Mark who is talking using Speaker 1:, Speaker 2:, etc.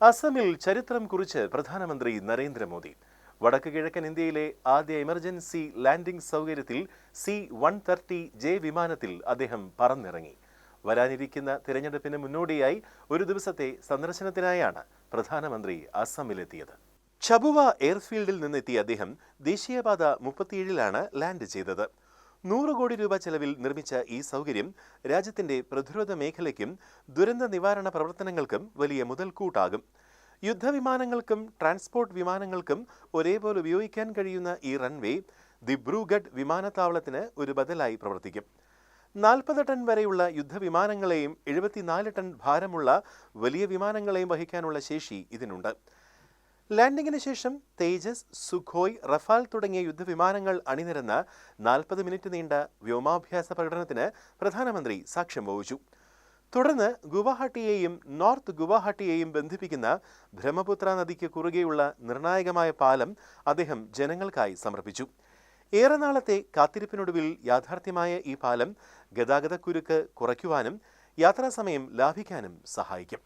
Speaker 1: അസമിൽ ചരിത്രം കുറിച്ച് പ്രധാനമന്ത്രി നരേന്ദ്രമോദി. വടക്ക് കിഴക്കൻ ഇന്ത്യയിലെ ആദ്യ എമർജൻസി ലാൻഡിംഗ് സൗകര്യത്തിൽ സി വൺ തേർട്ടി ജെ വിമാനത്തിൽ അദ്ദേഹം പറന്നിറങ്ങി. വരാനിരിക്കുന്ന തിരഞ്ഞെടുപ്പിന് മുന്നോടിയായി ഒരു ദിവസത്തെ സന്ദർശനത്തിനായാണ് പ്രധാനമന്ത്രി അസമിലെത്തിയത്. ഛബുവ എയർഫീൽഡിൽ നിന്നെത്തിയ അദ്ദേഹം ദേശീയപാത മുപ്പത്തിയേഴിലാണ് ലാൻഡ് ചെയ്തത്. നൂറ് കോടി രൂപ ചെലവിൽ നിർമ്മിച്ച ഈ സൗകര്യം രാജ്യത്തിന്റെ പ്രതിരോധ മേഖലയ്ക്കും ദുരന്ത നിവാരണ പ്രവർത്തനങ്ങൾക്കും വലിയ മുതൽക്കൂട്ടാകും. യുദ്ധവിമാനങ്ങൾക്കും ട്രാൻസ്പോർട്ട് വിമാനങ്ങൾക്കും ഒരേപോലെ ഉപയോഗിക്കാൻ കഴിയുന്ന ഈ റൺവേ ദിബ്രൂഗഡ് വിമാനത്താവളത്തിന് ഒരു ബദലായി പ്രവർത്തിക്കും. നാൽപ്പത് ടൺ വരെയുള്ള യുദ്ധവിമാനങ്ങളെയും എഴുപത്തിനാല് ടൺ ഭാരമുള്ള വലിയ വിമാനങ്ങളെയും വഹിക്കാനുള്ള ശേഷി ഇതിനുണ്ട്. ലാൻഡിംഗിന് ശേഷം തേജസ് സുഖോയ് റഫാൽ തുടങ്ങിയ യുദ്ധവിമാനങ്ങൾ അണിനിരന്ന നാൽപ്പത് മിനിറ്റ് നീണ്ട വ്യോമാഭ്യാസ പ്രകടനത്തിന് പ്രധാനമന്ത്രി സാക്ഷ്യം വഹിച്ചു. തുടർന്ന് ഗുവാഹട്ടിയെയും നോർത്ത് ഗുവാഹട്ടിയെയും ബന്ധിപ്പിക്കുന്ന ബ്രഹ്മപുത്ര നദിക്ക് കുറുകെയുള്ള നിർണായകമായ പാലം അദ്ദേഹം ജനങ്ങൾക്കായി സമർപ്പിച്ചു. ഏറെ നാളത്തെ കാത്തിരിപ്പിനൊടുവിൽ യാഥാർത്ഥ്യമായ ഈ പാലം ഗതാഗതക്കുരുക്ക് കുറയ്ക്കുവാനും യാത്രാസമയം ലാഭിക്കാനും സഹായിക്കും.